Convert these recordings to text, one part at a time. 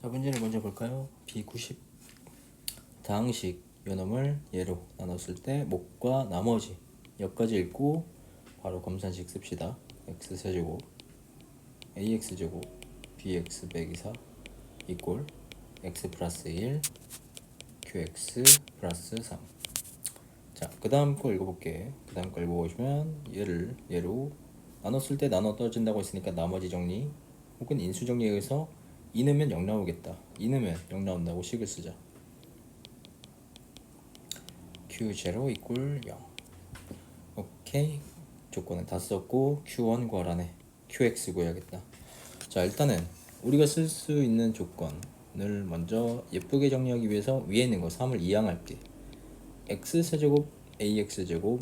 자 문제를 먼저 볼까요? B90 다항식 요놈을 예로 나눴을 때 목과 나머지 여기까지 읽고 바로 검산식 씁시다 x 세제곱 ax 제곱 bx 빼기 4 이꼴 x 플러스 1 qx 플러스 3 자, 그 다음 거 읽어볼게. 그 다음 거 읽어보시면 얘를 얘로 나눴을 때 나눠 떨어진다고 했으니까 나머지 정리 혹은 인수 정리에 의해서 2 넣으면 0 나오겠다. 2 넣으면 0 나온다고 식을 쓰자. Q0 이꼴 0 오케이 조건은 다 썼고 Q1 구하라네 QX 구해야겠다. 자 일단은 우리가 쓸 수 있는 조건을 먼저 예쁘게 정리하기 위해서 위에 있는 거 3을 이항할게. x 세제곱 ax 제곱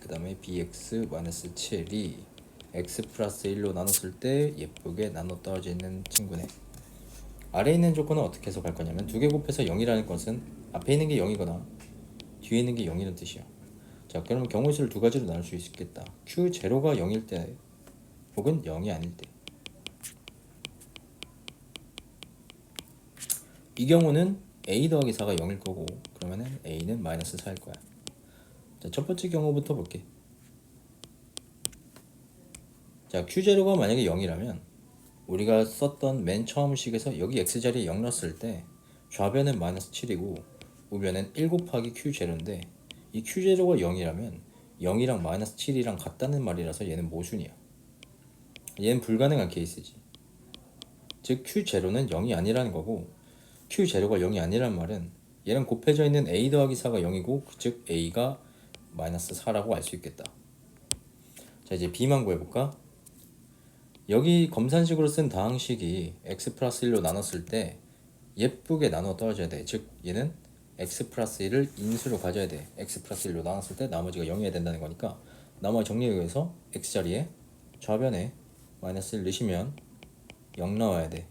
그 다음에 bx 마이너스 7이 x 플러스 1로 나눴을 때 예쁘게 나눠 떨어지는 친구네 아래에 있는 조건은 어떻게 해석할 거냐면 두 개 곱해서 0이라는 것은 앞에 있는 게 0이거나 뒤에 있는 게 0이라는 뜻이야 자 그러면 경우의 수를 두 가지로 나눌 수 있겠다 q0가 0일 때 혹은 0이 아닐 때 이 경우는 a 더하기 4가 0일 거고 그러면은 a는 마이너스 4일 거야. 자, 첫 번째 경우부터 볼게. 자, q0가 만약에 0이라면 우리가 썼던 맨 처음 식에서 여기 x 자리에 0 넣었을 때 좌변은 마이너스 7이고 우변은 1 곱하기 q0인데 이 q0가 0이라면 0이랑 마이너스 7이랑 같다는 말이라서 얘는 모순이야. 얘는 불가능한 케이스지. 즉 q0는 0이 아니라는 거고 q 제로가 0이 아니란 말은 얘랑 곱해져 있는 a 더하기 4가 0이고 즉 a가 마이너스 4라고 알 수 있겠다. 자 이제 b만 구해볼까? 여기 검산식으로 쓴 다항식이 x 플러스 1로 나눴을 때 예쁘게 나눠 떨어져야 돼. 즉 얘는 x 플러스 1을 인수로 가져야 돼. x 플러스 1로 나눴을 때 나머지가 0이어야 된다는 거니까 나머지 정리에 의해서 x 자리에 좌변에 마이너스 1 넣으시면 0 나와야 돼.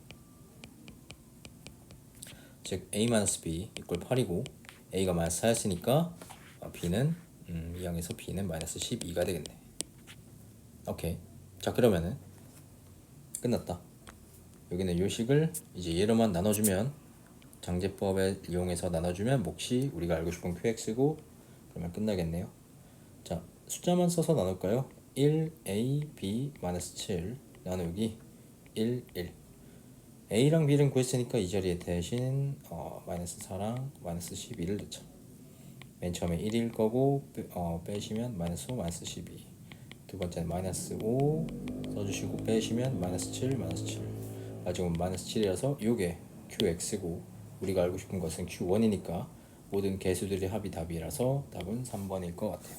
즉 a-b 이꼴 8이고 a가 마이너스 4였으니까 b는 음, 이 항에서 b는 마이너스 12가 되겠네 오케이 자 그러면은 끝났다 여기는 요식을 이제 얘로만 나눠주면 장제법을 이용해서 나눠주면 몫이 우리가 알고 싶은 qx고 그러면 끝나겠네요 자 숫자만 써서 나눌까요? 1 a b 마이너스 7 나누기 1 1 A랑 B를 구했으니까 이 자리에 대신 어, 마이너스 4랑 마이너스 12를 넣자. 맨 처음에 1일 거고 빼, 어, 빼시면 마이너스 5, 마이너스 12. 두 번째는 마이너스 5 써주시고 빼시면 마이너스 7, 마이너스 7. 마지막은 마이너스 7이라서 이게 QX고 우리가 알고 싶은 것은 Q1이니까 모든 개수들의 합이 답이라서 답은 3번일 것 같아요.